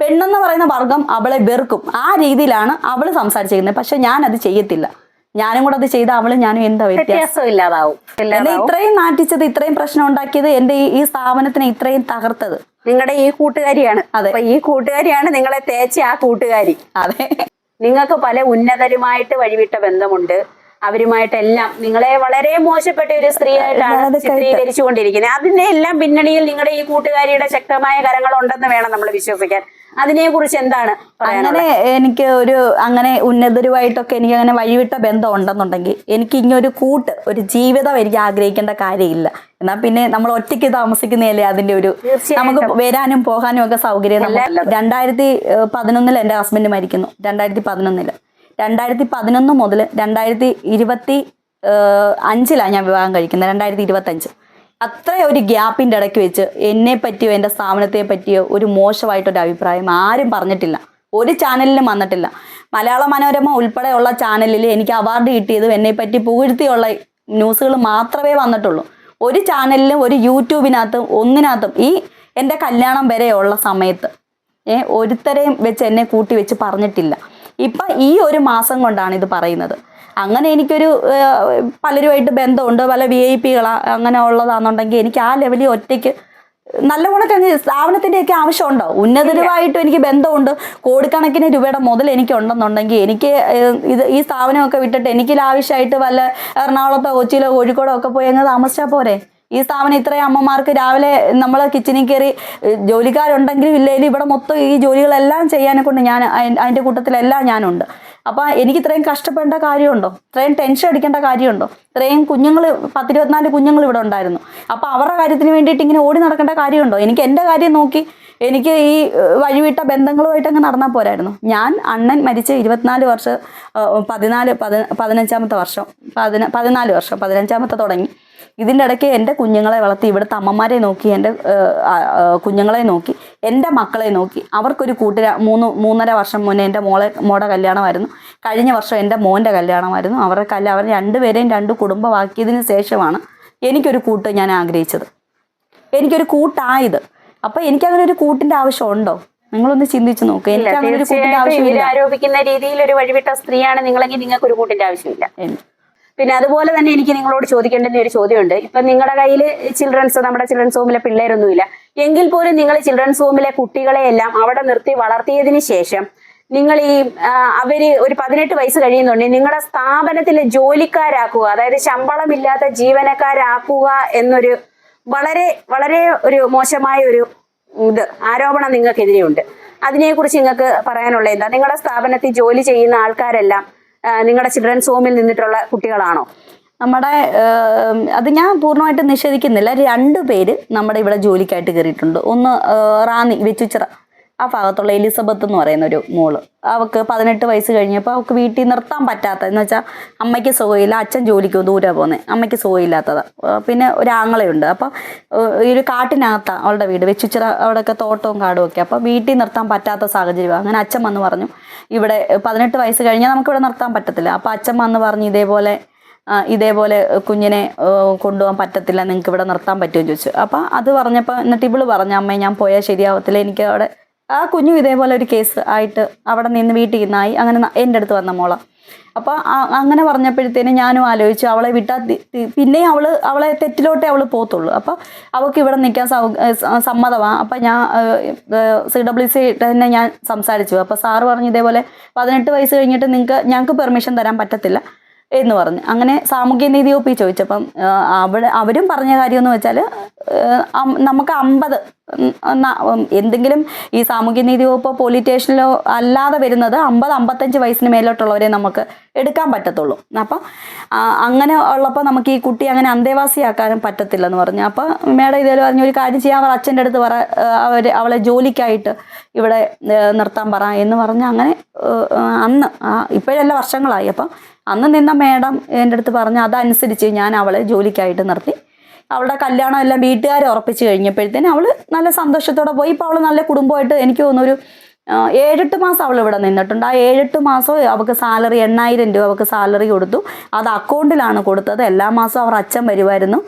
പെണ്ണെന്ന് പറയുന്ന വർഗം അവളെ വെറുക്കും. ആ രീതിയിലാണ് അവൾ സംസാരിച്ചിരിക്കുന്നത്. പക്ഷെ ഞാൻ അത് ചെയ്യത്തില്ല. ഞാനും കൂടെ അത് ചെയ്ത അവൾ ഞാനും എന്താ വ്യത്യാസം? ഇല്ലാതാവും. എന്നെ ഇത്രയും നാട്ടിച്ചത് ഇത്രയും പ്രശ്നം ഉണ്ടാക്കിയത് എന്റെ ഈ- സ്ഥാപനത്തിനെ ഇത്രയും തകർത്തത്. നിങ്ങളുടെ ഈ കൂട്ടുകാരിയാണ്. അതെ. ഈ കൂട്ടുകാരിയാണ് നിങ്ങളെ തേച്ച ആ കൂട്ടുകാരി. അതെ. നിങ്ങൾക്ക് പല ഉന്നതരുമായിട്ട് വഴിവിട്ട ബന്ധമുണ്ട്. അവരുമായിട്ടെല്ലാം നിങ്ങളെ വളരെ മോശപ്പെട്ട ഒരു സ്ത്രീയായിട്ടാണ് ചിത്രീകരിച്ചുകൊണ്ടിരിക്കുന്നത്. അതിന്റെ എല്ലാം പിന്നണിയിൽ നിങ്ങളുടെ ഈ കൂട്ടുകാരിയുടെ ശക്തമായ കരങ്ങൾ ഉണ്ടെന്ന് വേണം നമ്മൾ വിശ്വസിക്കാൻ. അതിനെ കുറിച്ച് എന്താണ് അങ്ങനെ എനിക്ക് ഒരു അങ്ങനെ ഉന്നതരുമായിട്ടൊക്കെ എനിക്ക് അങ്ങനെ വഴിവിട്ട ബന്ധം ഉണ്ടെന്നുണ്ടെങ്കിൽ എനിക്ക് ഇങ്ങൊരു കൂട്ട് ഒരു ജീവിതം എനിക്ക് ആഗ്രഹിക്കേണ്ട കാര്യമില്ല. എന്നാ പിന്നെ നമ്മൾ ഒറ്റയ്ക്ക് താമസിക്കുന്നതല്ലേ അതിന്റെ ഒരു നമുക്ക് വരാനും പോകാനും ഒക്കെ സൗകര്യം. രണ്ടായിരത്തി പതിനൊന്നിൽ എന്റെ ഹസ്ബൻഡ് മരിക്കുന്നു. രണ്ടായിരത്തി പതിനൊന്നിൽ. രണ്ടായിരത്തി പതിനൊന്ന് മുതൽ രണ്ടായിരത്തി ഇരുപത്തി അഞ്ചിലാണ് ഞാൻ വിവാഹം കഴിക്കുന്നത് രണ്ടായിരത്തി ഇരുപത്തി അഞ്ച് അത്ര ഒരു ഗ്യാപ്പിന്റെ ഇടയ്ക്ക് വെച്ച് എന്നെ പറ്റിയോ എന്റെ സ്ഥാപനത്തെ പറ്റിയോ ഒരു മോശമായിട്ടൊരു അഭിപ്രായം ആരും പറഞ്ഞിട്ടില്ല. ഒരു ചാനലിലും വന്നിട്ടില്ല. മലയാള മനോരമ ഉൾപ്പെടെയുള്ള ചാനലിൽ എനിക്ക് അവാർഡ് കിട്ടിയതും എന്നെ പറ്റി പുകഴ്ത്തിയുള്ള ന്യൂസുകൾ മാത്രമേ വന്നിട്ടുള്ളൂ. ഒരു ചാനലിലും ഒരു യൂട്യൂബിനകത്തും ഒന്നിനകത്തും ഈ എന്റെ കല്യാണം വരെയുള്ള സമയത്ത് ഏ ഒരുത്തരെയും വെച്ച് എന്നെ കൂട്ടി വെച്ച് പറഞ്ഞിട്ടില്ല. ഇപ്പം ഈ ഒരു മാസം കൊണ്ടാണ് ഇത് പറയുന്നത്. അങ്ങനെ എനിക്കൊരു പലരുമായിട്ട് ബന്ധമുണ്ട് പല വി ഐ പികളാ അങ്ങനെ ഉള്ളതാണെന്നുണ്ടെങ്കിൽ എനിക്ക് ആ ലെവലിൽ ഒറ്റയ്ക്ക് നല്ല കണക്ക് സ്ഥാപനത്തിന്റെയൊക്കെ ആവശ്യമുണ്ടോ? ഉന്നതരുമായിട്ടും എനിക്ക് ബന്ധമുണ്ട്. കോടിക്കണക്കിന് രൂപയുടെ മുതൽ എനിക്ക് ഉണ്ടെന്നുണ്ടെങ്കിൽ എനിക്ക് ഇത് ഈ സ്ഥാപനമൊക്കെ വിട്ടിട്ട് എനിക്ക് ആവശ്യമായിട്ട് വല്ല എറണാകുളത്തോ കൊച്ചിയിലോ കോഴിക്കോടോ ഒക്കെ പോയി അങ്ങ് താമസിച്ചാൽ പോരെ? ഈ സ്ഥാപനം ഇത്രയും അമ്മമാർക്ക് രാവിലെ നമ്മൾ കിച്ചണിൽ കയറി ജോലിക്കാരുണ്ടെങ്കിലും ഇല്ലെങ്കിലും ഇവിടെ മൊത്തം ഈ ജോലികളെല്ലാം ചെയ്യാനെ കൊണ്ട് ഞാൻ അതിന്റെ കൂട്ടത്തിലെല്ലാം ഞാനുണ്ട്. അപ്പോൾ എനിക്ക് ഇത്രയും കഷ്ടപ്പെടേണ്ട കാര്യമുണ്ടോ? ഇത്രയും ടെൻഷൻ അടിക്കേണ്ട കാര്യമുണ്ടോ? ഇത്രയും കുഞ്ഞുങ്ങൾ പത്തിരുപത്തിനാല് കുഞ്ഞുങ്ങൾ ഇവിടെ ഉണ്ടായിരുന്നു. അപ്പോൾ അവരുടെ കാര്യത്തിന് വേണ്ടിയിട്ട് ഇങ്ങനെ ഓടി നടക്കേണ്ട കാര്യമുണ്ടോ? എനിക്ക് എന്റെ കാര്യം നോക്കി എനിക്ക് ഈ വഴിവിട്ട ബന്ധങ്ങളുമായിട്ട് അങ്ങ് നടന്നാൽ പോരായിരുന്നു. ഞാൻ അണ്ണൻ മരിച്ച ഇരുപത്തിനാല് വർഷം പതിനാല് പതി പതിനഞ്ചാമത്തെ വർഷം പതിന പതിനാല് വർഷം പതിനഞ്ചാമത്തെ തുടങ്ങി. ഇതിന്റെ ഇടയ്ക്ക് എന്റെ കുഞ്ഞുങ്ങളെ വളർത്തി ഇവിടുത്തെ അമ്മമാരെ നോക്കി എന്റെ കുഞ്ഞുങ്ങളെ നോക്കി. എന്റെ മക്കളെ നോക്കി. അവർക്കൊരു കൂട്ടുകാര മൂന്ന് മൂന്നര വർഷം മുന്നേ എന്റെ മോളെ മോടെ കല്യാണമായിരുന്നു. കഴിഞ്ഞ വർഷം എന്റെ മോന്റെ കല്യാണമായിരുന്നു. അവരുടെ കല്യാണം അവർ രണ്ടുപേരെയും രണ്ട് കുടുംബമാക്കിയതിന് ശേഷമാണ് എനിക്കൊരു കൂട്ട് ഞാൻ ആഗ്രഹിച്ചത്. എനിക്കൊരു കൂട്ടായത്. അപ്പോൾ എനിക്കങ്ങനെ ഒരു കൂട്ടിന്റെ ആവശ്യമുണ്ടോ? നിങ്ങളൊന്ന് ചിന്തിച്ചു നോക്കുക എനിക്ക് അങ്ങനെ ഒരു ഇവർ ആവശ്യമില്ല. ആരോപിക്കുന്ന രീതിയിൽ ഒരു വഴിവിട്ട സ്ത്രീയാണ് നിങ്ങളെങ്കിൽ നിങ്ങൾക്ക് ഒരു കൂട്ടിന്റെ ആവശ്യമില്ല. പിന്നെ അതുപോലെ തന്നെ എനിക്ക് നിങ്ങളോട് ചോദിക്കേണ്ടുന്ന ഒരു ചോദ്യമുണ്ട്. ഇപ്പൊ നിങ്ങളുടെ കയ്യിൽ ചിൽഡ്രൻസ് നമ്മുടെ ചിൽഡ്രൻസ് ഹോമിലെ പിള്ളേരൊന്നുമില്ല. എങ്കിൽ പോലും നിങ്ങൾ ചിൽഡ്രൻസ് ഹോമിലെ കുട്ടികളെ എല്ലാം അവിടെ നിർത്തി വളർത്തിയതിന് ശേഷം നിങ്ങൾ ഈ അവർ ഒരു പതിനെട്ട് വയസ്സ് കഴിയുന്നുണ്ടെങ്കിൽ നിങ്ങളുടെ സ്ഥാപനത്തിലെ ജോലിക്കാരാക്കുക അതായത് ശമ്പളമില്ലാത്ത ജീവനക്കാരാക്കുക എന്നൊരു വളരെ വളരെ ഒരു മോശമായ ഒരു ഇത് ആരോപണം നിങ്ങൾക്കെതിരെയുണ്ട്. അതിനെക്കുറിച്ച് നിങ്ങൾക്ക് പറയാനുള്ള എന്താ? നിങ്ങളുടെ സ്ഥാപനത്തിൽ ജോലി ചെയ്യുന്ന ആൾക്കാരെല്ലാം നിങ്ങളുടെ ചിൽഡ്രൻസ് ഹോമിൽ നിന്നിട്ടുള്ള കുട്ടികളാണോ? നമ്മുടെ അത് ഞാൻ പൂർണമായിട്ട് നിഷേധിക്കുന്നില്ല. രണ്ട് പേര് നമ്മുടെ ഇവിടെ ജോലിക്കായിട്ട് കയറിയിട്ടുണ്ട്. ഒന്ന് റാന്നി വെച്ചുച്ചിറ. ആ ഭാഗത്തുള്ള എലിസബത്ത് എന്ന് പറയുന്ന ഒരു മോൾ. അവൾക്ക് പതിനെട്ട് വയസ്സ് കഴിഞ്ഞപ്പോൾ അവൾക്ക് വീട്ടിൽ നിർത്താൻ പറ്റാത്ത എന്ന് വെച്ചാൽ അമ്മയ്ക്ക് സുഖമില്ല അച്ഛൻ ജോലിക്ക് ദൂരെ പോകുന്നത് അമ്മയ്ക്ക് സുഖമില്ലാത്തത്. പിന്നെ ഒരു ആങ്ങളയുണ്ട്. അപ്പോൾ ഈ ഒരു കാട്ടിനകത്താണ് അവളുടെ വീട്. വെച്ചുച്ചിറ അവിടെയൊക്കെ തോട്ടവും കാടും ഒക്കെ. അപ്പോൾ വീട്ടിൽ നിർത്താൻ പറ്റാത്ത സാഹചര്യമാണ് അങ്ങനെ അച്ഛൻ വന്ന് പറഞ്ഞു ഇവിടെ പതിനെട്ട് വയസ്സ് കഴിഞ്ഞാൽ നമുക്കിവിടെ നിർത്താൻ പറ്റത്തില്ല. അപ്പോൾ അച്ഛൻ വന്ന് പറഞ്ഞു ഇതേപോലെ ഇതേപോലെ കുഞ്ഞിനെ കൊണ്ടുപോകാൻ പറ്റത്തില്ല നിങ്ങൾക്ക് ഇവിടെ നിർത്താൻ പറ്റുമെന്ന് ചോദിച്ചു. അപ്പം അത് പറഞ്ഞപ്പോൾ എന്നിട്ട് ഇവൾ പറഞ്ഞു അമ്മ ഞാൻ പോയാൽ ശരിയാവത്തില്ല എനിക്ക് അവിടെ ആ കുഞ്ഞു ഇതേപോലെ ഒരു കേസ് ആയിട്ട് അവിടെ നിന്ന് വീട്ടിൽ നിന്നായി അങ്ങനെ എന്റെ അടുത്ത് വന്ന മോള. അപ്പോൾ അങ്ങനെ പറഞ്ഞപ്പോഴത്തേനും ഞാനും ആലോചിച്ചു അവളെ വിട്ടാൽ പിന്നെ അവൾ അവളെ തെറ്റിലോട്ടേ അവൾ പോത്തുള്ളൂ അപ്പോൾ അവൾക്ക് ഇവിടെ നിൽക്കാൻ സൗ സമ്മതമാണ് അപ്പം ഞാൻ സി ഡബ്ല്യു സി തന്നെ ഞാൻ സംസാരിച്ചു. അപ്പോൾ സാറ് പറഞ്ഞു ഇതേപോലെ പതിനെട്ട് വയസ്സ് കഴിഞ്ഞിട്ട് നിങ്ങൾക്ക് ഞങ്ങൾക്ക് പെർമിഷൻ തരാൻ പറ്റത്തില്ല. എന്ന് പറഞ്ഞു. അങ്ങനെ സാമൂഹ്യ നീതി ഒപ്പി ചോദിച്ചപ്പം അവിടെ അവരും പറഞ്ഞ കാര്യം എന്ന് വെച്ചാൽ നമുക്ക് അമ്പത് എന്തെങ്കിലും ഈ സാമൂഹ്യ നീതി വകുപ്പ് പോലീസ് സ്റ്റേഷനിലോ അല്ലാതെ വരുന്നത് അമ്പത് അമ്പത്തഞ്ച് വയസ്സിന് മേലോട്ടുള്ളവരെ നമുക്ക് എടുക്കാൻ പറ്റത്തുള്ളൂ. അപ്പം അങ്ങനെ ഉള്ളപ്പോൾ നമുക്ക് ഈ കുട്ടി അങ്ങനെ അന്തേവാസിയാക്കാനും പറ്റത്തില്ലെന്ന് പറഞ്ഞു. അപ്പോൾ മേഡം ഇതേപോലെ പറഞ്ഞു ഒരു കാര്യം ചെയ്യാൻ അവർ അച്ഛന്റെ അടുത്ത് പറ അവർ അവളെ ജോലിക്കായിട്ട് ഇവിടെ നിർത്താൻ പറ എന്ന് പറഞ്ഞ് അങ്ങനെ അന്ന് ഇപ്പോഴല്ല വർഷങ്ങളായി. അപ്പം അന്ന് നിന്ന മേഡം എന്റെ അടുത്ത് പറഞ്ഞു അതനുസരിച്ച് ഞാൻ അവളെ ജോലിക്കായിട്ട് നിർത്തി. അവളുടെ കല്യാണം എല്ലാം വീട്ടുകാർ ഉറപ്പിച്ച് കഴിഞ്ഞപ്പോഴത്തേന് അവൾ നല്ല സന്തോഷത്തോടെ പോയി. ഇപ്പോൾ അവൾ നല്ല കുടുംബമായിട്ട് എനിക്ക് തോന്നുന്നു ഒരു ഏഴെട്ട് മാസം അവൾ ഇവിടെ നിന്നിട്ടുണ്ട്. ആ ഏഴെട്ട് മാസം അവൾക്ക് സാലറി എണ്ണായിരം രൂപ അവൾക്ക് സാലറി കൊടുത്തു. അത് അക്കൗണ്ടിലാണ് കൊടുത്തത്. എല്ലാ മാസവും അവർ അച്ഛൻ വരുമായിരുന്നു.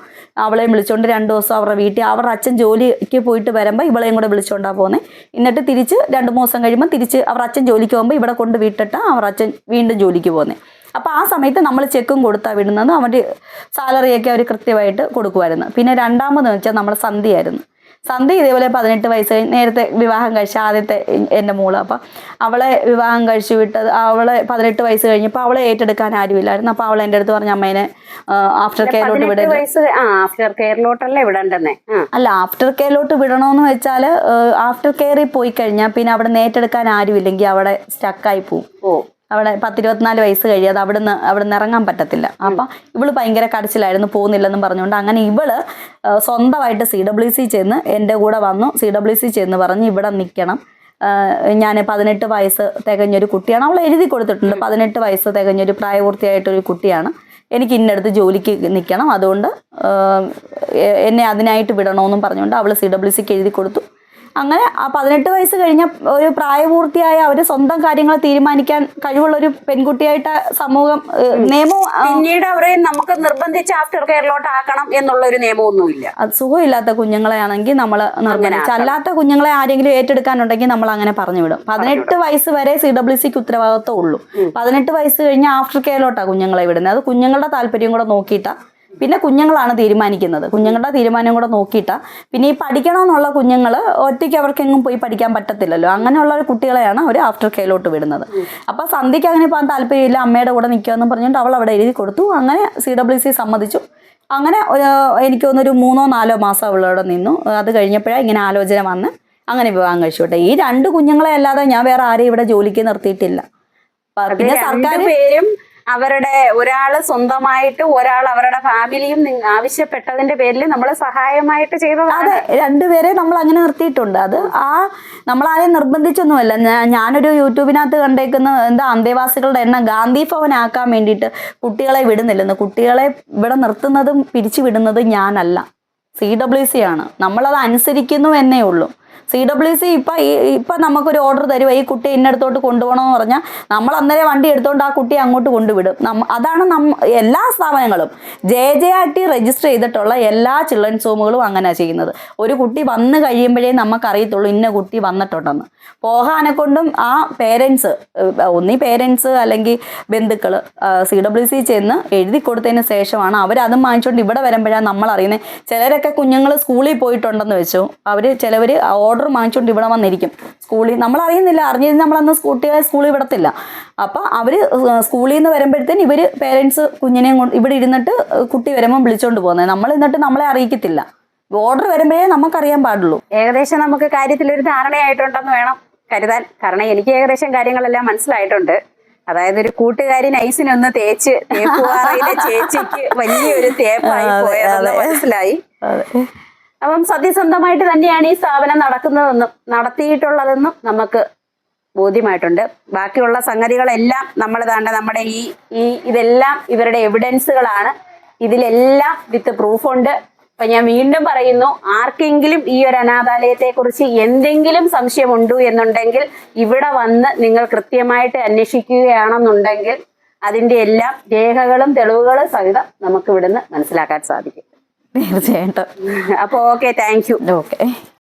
അവളെ വിളിച്ചുകൊണ്ട് രണ്ട് ദിവസം അവരുടെ വീട്ടിൽ അവരുടെ അച്ഛൻ ജോലിക്ക് പോയിട്ട് വരുമ്പോൾ ഇവളെയും കൂടെ വിളിച്ചുകൊണ്ടാണ് പോകുന്നത് എന്നിട്ട് തിരിച്ച് രണ്ട് മൂന്ന് ദിവസം കഴിയുമ്പോൾ തിരിച്ച് അവരുടെ അച്ഛൻ ജോലിക്ക് പോകുമ്പോൾ ഇവിടെ കൊണ്ട് വിട്ടിട്ട് അവരുടെ അച്ഛൻ വീണ്ടും ജോലിക്ക് പോകുന്നത് അപ്പോൾ ആ സമയത്ത് നമ്മൾ ചെക്കും കൊടുത്താൽ വിടുന്നത്. അവന്റെ സാലറിയൊക്കെ അവർ കൃത്യമായിട്ട് കൊടുക്കുമായിരുന്നു. പിന്നെ രണ്ടാമതെന്ന് വെച്ചാൽ നമ്മൾ സന്ധ്യയായിരുന്നു സന്ധ്യ ഇതേപോലെ പതിനെട്ട് വയസ്സ് കഴിഞ്ഞ് നേരത്തെ വിവാഹം കഴിച്ച ആദ്യത്തെ എന്റെ മോൾ. അപ്പം അവളെ വിവാഹം കഴിച്ചു വിട്ടത് അവളെ പതിനെട്ട് വയസ്സ് കഴിഞ്ഞപ്പോൾ അവളെ ഏറ്റെടുക്കാൻ ആരുമില്ലായിരുന്നു. അപ്പോൾ അവൾ എന്റെ അടുത്ത് പറഞ്ഞ അമ്മേനെ ആഫ്റ്റർ കെയറിലോട്ട് ആ ആഫ്റ്റർ കെയറിലോട്ടല്ലേ വിടണ്ടെന്നേ? അല്ല ആഫ്റ്റർ കെയറിലോട്ട് വിടണമെന്ന് വെച്ചാൽ ആഫ്റ്റർ കെയറിൽ പോയി കഴിഞ്ഞാൽ പിന്നെ അവിടെ നേറ്റെടുക്കാൻ ആരുമില്ലെങ്കിൽ അവിടെ സ്റ്റക്കായി പോവും. ഓ. അവിടെ പത്തിരുപത്തിനാല് വയസ്സ് കഴിയാതെ അവിടുന്ന് അവിടുന്ന് ഇറങ്ങാൻ പറ്റത്തില്ല. അപ്പം ഇവൾ ഭയങ്കര കടച്ചിലായിരുന്നു പോകുന്നില്ലെന്നും പറഞ്ഞുകൊണ്ട് അങ്ങനെ ഇവൾ സ്വന്തമായിട്ട് സി ഡബ്ല്യു സി ചെന്ന് എന്റെ കൂടെ വന്നു. സി ഡബ്ല്യു സി ചെന്ന് പറഞ്ഞ് ഇവിടെ നിൽക്കണം. ഞാൻ പതിനെട്ട് വയസ്സ് തികഞ്ഞൊരു കുട്ടിയാണ്. അവൾ എഴുതി കൊടുത്തിട്ടുണ്ട്. പതിനെട്ട് വയസ്സ് തികഞ്ഞൊരു പ്രായപൂർത്തിയായിട്ടൊരു കുട്ടിയാണ്. എനിക്ക് ഇന്നടുത്ത് ജോലിക്ക് നിൽക്കണം. അതുകൊണ്ട് എന്നെ അതിനായിട്ട് വിടണമെന്നും പറഞ്ഞുകൊണ്ട് അവൾ സി ഡബ്ല്യു സിക്ക് എഴുതി കൊടുത്തു. അങ്ങനെ ആ പതിനെട്ട് വയസ്സ് കഴിഞ്ഞ ഒരു പ്രായപൂർത്തിയായ അവർ സ്വന്തം കാര്യങ്ങൾ തീരുമാനിക്കാൻ കഴിവുള്ള ഒരു പെൺകുട്ടിയായിട്ട് സമൂഹം നിയമവും നിയമം പിന്നീട് അവരെ നമുക്ക് നിർബന്ധിച്ച് ആഫ്റ്റർ കെയറിലോട്ട് ആക്കണം എന്നുള്ള ഒരു നിയമമൊന്നുമില്ല. അത് സുഖമില്ലാത്ത കുഞ്ഞുങ്ങളെയാണെങ്കിൽ നമ്മൾ നിർബന്ധിച്ച് അല്ലാത്ത കുഞ്ഞുങ്ങളെ ആരെങ്കിലും ഏറ്റെടുക്കാനുണ്ടെങ്കിൽ നമ്മൾ അങ്ങനെ പറഞ്ഞു വിടും. പതിനെട്ട് വയസ്സ് വരെ സി ഡബ്ല്യു സിക്ക് ഉത്തരവാദിത്വം ഉള്ളൂ. പതിനെട്ട് വയസ്സ് കഴിഞ്ഞ് ആഫ്റ്റർ കെയറിലോട്ടാണ് കുഞ്ഞുങ്ങളെ വിടുന്നത്. അത് കുഞ്ഞുങ്ങളുടെ താല്പര്യം കൂടെ നോക്കിയിട്ടാ പിന്നെ കുഞ്ഞുങ്ങളാണ് തീരുമാനിക്കുന്നത്. കുഞ്ഞുങ്ങളുടെ തീരുമാനം കൂടെ നോക്കിയിട്ടാ. പിന്നെ ഈ പഠിക്കണമെന്നുള്ള കുഞ്ഞുങ്ങൾ ഒറ്റയ്ക്ക് അവർക്കെങ്ങും പോയി പഠിക്കാൻ പറ്റത്തില്ലല്ലോ. അങ്ങനെയുള്ള കുട്ടികളെയാണ് അവർ ആഫ്റ്റർ കെയറിലോട്ട് വിടുന്നത്. അപ്പോൾ സന്ധ്യയ്ക്ക് അങ്ങനെ പോകാൻ താല്പര്യമില്ല അമ്മയുടെ കൂടെ നിൽക്കുമെന്ന് പറഞ്ഞുകൊണ്ട് അവൾ അവിടെ എഴുതി കൊടുത്തു. അങ്ങനെ സി ഡബ്ല്യു സി സമ്മതിച്ചു. അങ്ങനെ എനിക്ക് തോന്നുന്നൊരു മൂന്നോ നാലോ മാസം അവളവിടെ നിന്നു. അത് കഴിഞ്ഞപ്പോഴാണ് ഇങ്ങനെ ആലോചന വന്ന് അങ്ങനെ വിവാഹം കഴിച്ചു വിട്ടെ ഈ രണ്ട് കുഞ്ഞുങ്ങളെ അല്ലാതെ ഞാൻ വേറെ ആരെയും ഇവിടെ ജോലിക്ക് നിർത്തിയിട്ടില്ല. പിന്നെ സർക്കാർ പേരും അവരുടെ ഒരാൾ സ്വന്തമായിട്ട് ഒരാൾ അവരുടെ ഫാമിലിയും ആവശ്യപ്പെട്ടതിന്റെ പേരിൽ നമ്മൾ സഹായമായിട്ട് ചെയ്തതാണ്. അതെ രണ്ടുപേരെ നമ്മൾ അങ്ങനെ നിർത്തിയിട്ടുണ്ട്. അത് ആ നമ്മളാരെയും നിർബന്ധിച്ചൊന്നുമല്ല. ഞാനൊരു യൂട്യൂബിനകത്ത് കണ്ടേക്കുന്ന എന്താ അന്തേവാസികളുടെ എണ്ണം ഗാന്ധി ഭവൻ ആക്കാൻ വേണ്ടിയിട്ട് കുട്ടികളെ വിടുന്നില്ലെന്ന്. കുട്ടികളെ ഇവിടെ നിർത്തുന്നതും പിരിച്ചു വിടുന്നതും ഞാനല്ല. സി ഡബ്ല്യു സി ആണ്. നമ്മളത് അനുസരിക്കുന്നു എന്നേ ഉള്ളൂ. സി ഡബ്ല്യു സി ഇപ്പം ഈ ഇപ്പം നമുക്കൊരു ഓർഡർ തരുമോ ഈ കുട്ടി ഇന്നടത്തോട്ട് കൊണ്ടുപോകണമെന്ന് പറഞ്ഞാൽ നമ്മൾ അന്നേരം വണ്ടി എടുത്തുകൊണ്ട് ആ കുട്ടിയെ അങ്ങോട്ട് കൊണ്ടുവിടും. അതാണ് നമ്മ എല്ലാ സ്ഥാപനങ്ങളും. J J R T register ചെയ്തിട്ടുള്ള എല്ലാ ചിൽഡ്രൻസ് ഹോമുകളും അങ്ങനെ ചെയ്യുന്നത്. ഒരു കുട്ടി വന്ന് കഴിയുമ്പോഴേ നമുക്കറിയത്തുള്ളൂ ഇന്ന കുട്ടി വന്നിട്ടുണ്ടെന്ന്. പോകാനെ കൊണ്ടും ആ പേരൻസ് ഒന്നി പേരൻസ് അല്ലെങ്കിൽ ബന്ധുക്കൾ സി ഡബ്ല്യു സി ചെന്ന് എഴുതി കൊടുത്തതിന് ശേഷമാണ് അവരതും വാങ്ങിച്ചുകൊണ്ട് ഇവിടെ വരുമ്പോഴാണ് നമ്മൾ അറിയുന്നത് ചിലരൊക്കെ കുഞ്ഞുങ്ങൾ സ്കൂളിൽ പോയിട്ടുണ്ടെന്ന് വെച്ചു. അവർ ചിലവർ ഓർഡർ വാങ്ങിച്ചുകൊണ്ട് ഇവിടെ വന്നിരിക്കും. സ്കൂളിൽ നമ്മൾ അറിയുന്നില്ല അറിഞ്ഞിരുന്ന നമ്മളന്ന് കുട്ടികളെ സ്കൂളിൽ വിടത്തില്ല. അപ്പോൾ അവർ സ്കൂളിൽ നിന്ന് വരുമ്പോഴത്തേന് ഇവർ പേരൻസ് കുഞ്ഞിനെ കൊണ്ട് ഇവിടെ ഇരുന്നിട്ട് കുട്ടി വരുമ്പം വിളിച്ചുകൊണ്ട് പോകുന്നത് നമ്മൾ എന്നിട്ട് നമ്മളെ അറിയിക്കത്തില്ല. ഓർഡർ വരുമ്പോഴേ നമുക്കറിയാൻ പാടുള്ളൂ. ഏകദേശം നമുക്ക് കാര്യത്തിൽ ഒരു ധാരണയായിട്ടുണ്ടെന്ന് വേണം കരുതാൻ. കാരണം എനിക്ക് ഏകദേശം കാര്യങ്ങളെല്ലാം മനസ്സിലായിട്ടുണ്ട്. അതായത് ഒരു കൂട്ടുകാരി നൈസിനൊന്ന് തേച്ച് ചേച്ചിക്ക് വലിയൊരു തേപ്പായി പോയതെന്ന്. മനസ്സിലായി. അപ്പം സത്യസന്ധമായിട്ട് തന്നെയാണ് ഈ സ്ഥാപനം നടക്കുന്നതെന്നും നടത്തിയിട്ടുള്ളതെന്നും നമുക്ക് ബോധ്യമായിട്ടുണ്ട്. ബാക്കിയുള്ള സംഗതികളെല്ലാം നമ്മൾ താണ്ട നമ്മുടെ ഈ ഈ ഇതെല്ലാം ഇവരുടെ എവിഡൻസുകളാണ് ഇതിലെല്ലാം വിത്ത് പ്രൂഫുണ്ട് അപ്പൊ ഞാൻ വീണ്ടും പറയുന്നു ആർക്കെങ്കിലും ഈ ഒരു അനാഥാലയത്തെ കുറിച്ച് എന്തെങ്കിലും സംശയമുണ്ടു എന്നുണ്ടെങ്കിൽ ഇവിടെ വന്ന് നിങ്ങൾ കൃത്യമായിട്ട് അന്വേഷിക്കുകയാണെന്നുണ്ടെങ്കിൽ അതിന്റെ എല്ലാം രേഖകളും തെളിവുകളും സഹിതം നമുക്ക് ഇവിടുന്ന് മനസ്സിലാക്കാൻ സാധിക്കും. തീർച്ചയായിട്ടും അപ്പോൾ ഓക്കെ താങ്ക് യു ഓക്കെ